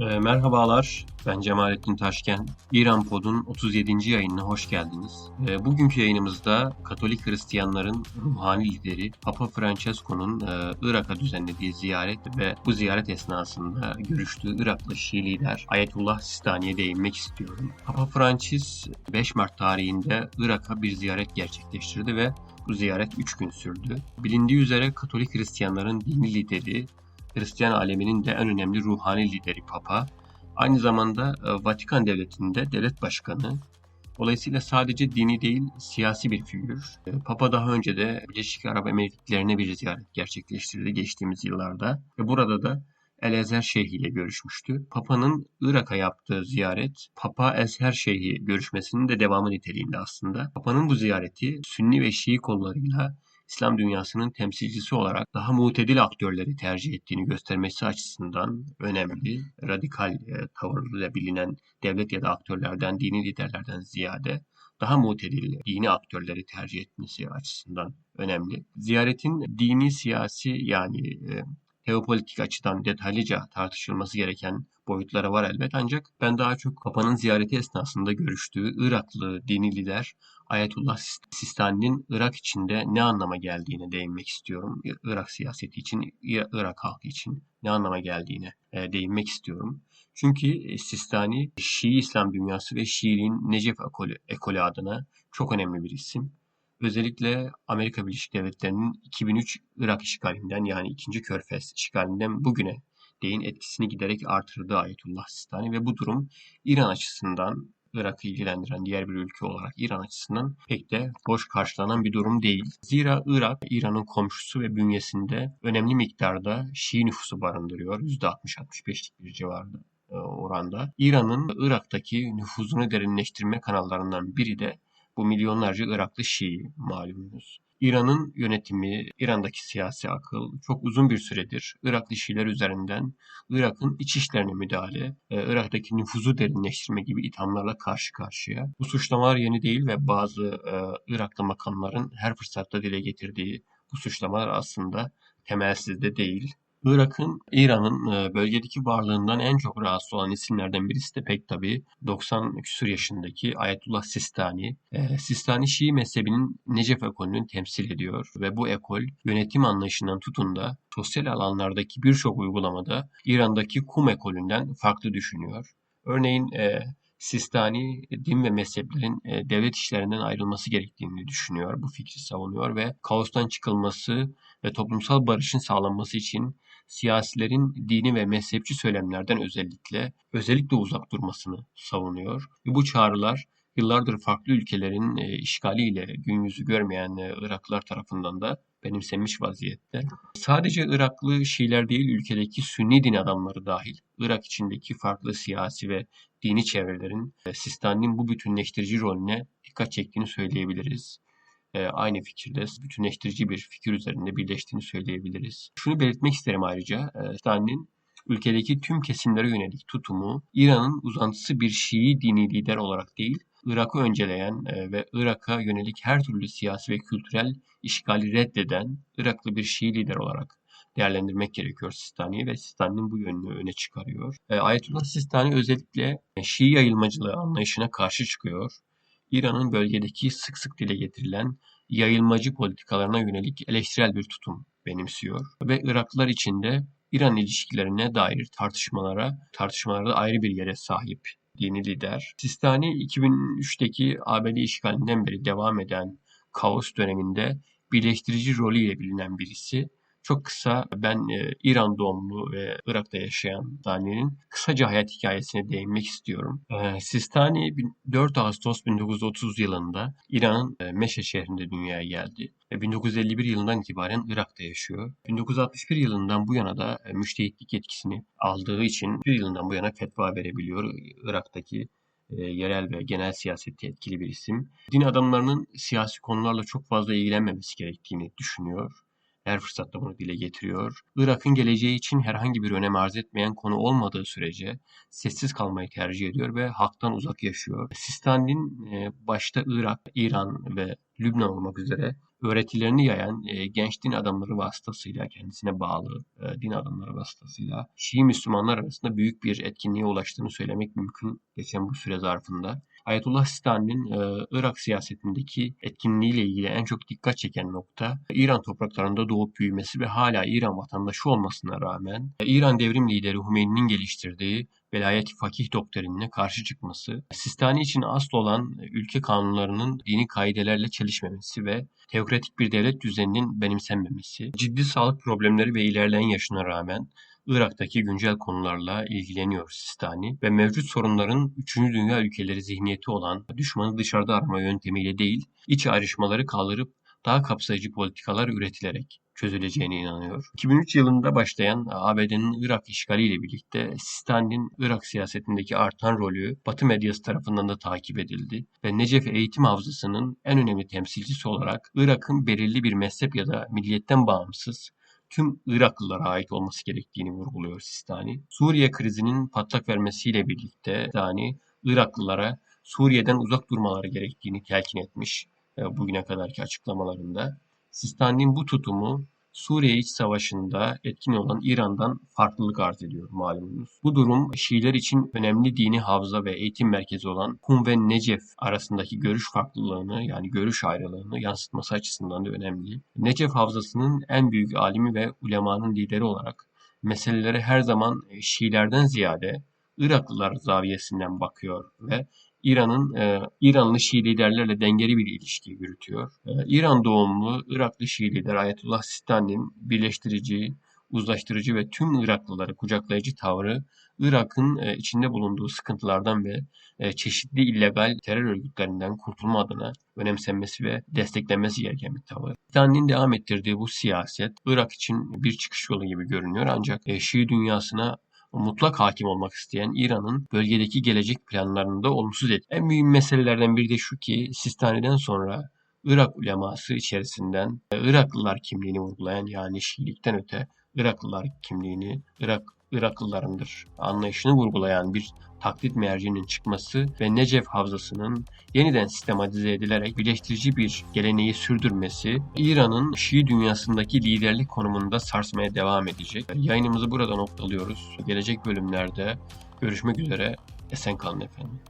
E, merhabalar, ben Cemalettin Taşken. İran Pod'un 37. yayınına hoş geldiniz. E, bugünkü yayınımızda Katolik Hristiyanların ruhani lideri Papa Francesco'nun e, Irak'a düzenlediği ziyaret ve bu ziyaret esnasında görüştüğü Iraklı Şii lider Ayetullah Sistani'ye değinmek istiyorum. Papa Francis 5 Mart tarihinde Irak'a bir ziyaret gerçekleştirdi ve bu ziyaret 3 gün sürdü. Bilindiği üzere Katolik Hristiyanların dini lideri Hristiyan aleminin de en önemli ruhani lideri Papa. Aynı zamanda e, Vatikan Devleti'nde devlet başkanı. Dolayısıyla sadece dini değil siyasi bir figür. E, Papa daha önce de Birleşik Arap Emirlikleri'ne bir ziyaret gerçekleştirdi geçtiğimiz yıllarda. Ve burada da El Ezer Şeyhi ile görüşmüştü. Papa'nın Irak'a yaptığı ziyaret, Papa Ezher Şeyhi görüşmesinin de devamı niteliğinde aslında. Papa'nın bu ziyareti Sünni ve Şii kollarıyla İslam dünyasının temsilcisi olarak daha mutedil aktörleri tercih ettiğini göstermesi açısından önemli. Radikal e, tavırıyla bilinen devlet ya da aktörlerden, dini liderlerden ziyade daha mutedil dini aktörleri tercih etmesi açısından önemli. Ziyaretin dini siyasi yani e, teopolitik açıdan detaylıca tartışılması gereken boyutları var elbet ancak ben daha çok Papa'nın ziyareti esnasında görüştüğü Iraklı dini lider Ayetullah Sistani'nin Irak içinde ne anlama geldiğine değinmek istiyorum. Irak siyaseti için, Irak halkı için ne anlama geldiğine e, değinmek istiyorum. Çünkü Sistani Şii İslam dünyası ve Şiiliğin Necef ekolü, ekolü adına çok önemli bir isim. Özellikle Amerika Birleşik Devletleri'nin 2003 Irak işgalinden yani 2. Körfez işgalinden bugüne değin etkisini giderek artırdı Ayetullah Sistani ve bu durum İran açısından Irak'ı ilgilendiren diğer bir ülke olarak İran açısından pek de boş karşılanan bir durum değil. Zira Irak, İran'ın komşusu ve bünyesinde önemli miktarda Şii nüfusu barındırıyor. %60-65'lik bir civarında e, oranda. İran'ın Irak'taki nüfuzunu derinleştirme kanallarından biri de bu milyonlarca Iraklı Şii malumunuz. İran'ın yönetimi, İran'daki siyasi akıl çok uzun bir süredir Iraklı Şiiler üzerinden Irak'ın iç işlerine müdahale, e, Irak'taki nüfuzu derinleştirme gibi ithamlarla karşı karşıya. Bu suçlamalar yeni değil ve bazı e, Iraklı makamların her fırsatta dile getirdiği bu suçlamalar aslında temelsiz de değil. Irak'ın, İran'ın e, bölgedeki varlığından en çok rahatsız olan isimlerden birisi de pek tabii 90 küsur yaşındaki Ayetullah Sistani. E, Sistani Şii mezhebinin Necef ekolünü temsil ediyor ve bu ekol yönetim anlayışından tutun da sosyal alanlardaki birçok uygulamada İran'daki Kum ekolünden farklı düşünüyor. Örneğin e, Sistani din ve mezheplerin devlet işlerinden ayrılması gerektiğini düşünüyor, bu fikri savunuyor ve kaostan çıkılması ve toplumsal barışın sağlanması için siyasilerin dini ve mezhepçi söylemlerden özellikle özellikle uzak durmasını savunuyor. Ve bu çağrılar yıllardır farklı ülkelerin e, işgaliyle gün yüzü görmeyen e, Iraklılar tarafından da benimsenmiş vaziyette. Sadece Iraklı Şiiler değil ülkedeki Sünni din adamları dahil Irak içindeki farklı siyasi ve dini çevrelerin e, Sistani'nin bu bütünleştirici rolüne dikkat çektiğini söyleyebiliriz e, aynı fikirde bütünleştirici bir fikir üzerinde birleştiğini söyleyebiliriz. Şunu belirtmek isterim ayrıca e, Stalin'in ülkedeki tüm kesimlere yönelik tutumu İran'ın uzantısı bir Şii dini lider olarak değil, Irak'ı önceleyen e, ve Irak'a yönelik her türlü siyasi ve kültürel işgali reddeden Iraklı bir Şii lider olarak değerlendirmek gerekiyor Sistani'yi ve Sistani'nin bu yönünü öne çıkarıyor. E, Ayetullah Sistani özellikle Şii yayılmacılığı anlayışına karşı çıkıyor. İran'ın bölgedeki sık sık dile getirilen yayılmacı politikalarına yönelik eleştirel bir tutum benimsiyor ve Iraklılar içinde İran ilişkilerine dair tartışmalara, tartışmalarda ayrı bir yere sahip dini lider. Sistani 2003'teki ABD işgalinden beri devam eden kaos döneminde birleştirici rolüyle bilinen birisi çok kısa ben e, İran doğumlu ve Irak'ta yaşayan Dani'nin kısaca hayat hikayesine değinmek istiyorum. E, Sistani 4 Ağustos 1930 yılında İran'ın e, Meşe şehrinde dünyaya geldi. E, 1951 yılından itibaren Irak'ta yaşıyor. 1961 yılından bu yana da müştehitlik yetkisini aldığı için bir yılından bu yana fetva verebiliyor. Irak'taki yerel ve genel siyasette etkili bir isim. Din adamlarının siyasi konularla çok fazla ilgilenmemesi gerektiğini düşünüyor her fırsatta bunu dile getiriyor. Irak'ın geleceği için herhangi bir önem arz etmeyen konu olmadığı sürece sessiz kalmayı tercih ediyor ve halktan uzak yaşıyor. Sistani'nin e, başta Irak, İran ve Lübnan olmak üzere öğretilerini yayan e, genç din adamları vasıtasıyla, kendisine bağlı e, din adamları vasıtasıyla Şii Müslümanlar arasında büyük bir etkinliğe ulaştığını söylemek mümkün geçen bu süre zarfında. Ayetullah Sistani'nin e, Irak siyasetindeki etkinliğiyle ilgili en çok dikkat çeken nokta İran topraklarında doğup büyümesi ve hala İran vatandaşı olmasına rağmen e, İran devrim lideri Hümeyni'nin geliştirdiği velayet fakih doktrinine karşı çıkması, Sistani için asıl olan ülke kanunlarının dini kaidelerle çelişmemesi ve teokratik bir devlet düzeninin benimsenmemesi, ciddi sağlık problemleri ve ilerleyen yaşına rağmen Irak'taki güncel konularla ilgileniyor Sistani ve mevcut sorunların 3. Dünya ülkeleri zihniyeti olan düşmanı dışarıda arama yöntemiyle değil, iç ayrışmaları kaldırıp daha kapsayıcı politikalar üretilerek çözüleceğine inanıyor. 2003 yılında başlayan ABD'nin Irak işgaliyle birlikte Sistani'nin Irak siyasetindeki artan rolü Batı medyası tarafından da takip edildi ve Necef Eğitim Havzası'nın en önemli temsilcisi olarak Irak'ın belirli bir mezhep ya da milliyetten bağımsız tüm Iraklılara ait olması gerektiğini vurguluyor Sistani. Suriye krizinin patlak vermesiyle birlikte Sistani Iraklılara Suriye'den uzak durmaları gerektiğini telkin etmiş e, bugüne kadarki açıklamalarında. Sistani'nin bu tutumu Suriye iç savaşında etkin olan İran'dan farklılık arz ediyor malumunuz. Bu durum Şiiler için önemli dini havza ve eğitim merkezi olan Kum ve Necef arasındaki görüş farklılığını yani görüş ayrılığını yansıtması açısından da önemli. Necef havzasının en büyük alimi ve ulemanın lideri olarak meselelere her zaman Şiilerden ziyade Iraklılar zaviyesinden bakıyor ve İran'ın e, İranlı Şii liderlerle dengeli bir ilişki yürütüyor. E, İran doğumlu Iraklı Şii lider Ayetullah Sistani'nin birleştirici, uzlaştırıcı ve tüm Iraklıları kucaklayıcı tavrı Irak'ın e, içinde bulunduğu sıkıntılardan ve e, çeşitli illegal terör örgütlerinden kurtulma adına önemsenmesi ve desteklenmesi gereken bir tavır. Sistani'nin devam ettirdiği bu siyaset Irak için bir çıkış yolu gibi görünüyor ancak e, Şii dünyasına mutlak hakim olmak isteyen İran'ın bölgedeki gelecek planlarını da olumsuz etkiledi. En mühim meselelerden biri de şu ki Sistani'den sonra Irak uleması içerisinden Iraklılar kimliğini vurgulayan yani Şiilikten öte Iraklılar kimliğini, Irak Iraklılarındır anlayışını vurgulayan bir taklit mercinin çıkması ve Necef Havzası'nın yeniden sistematize edilerek birleştirici bir geleneği sürdürmesi İran'ın Şii dünyasındaki liderlik konumunda sarsmaya devam edecek. Yayınımızı burada noktalıyoruz. Gelecek bölümlerde görüşmek üzere. Esen kalın efendim.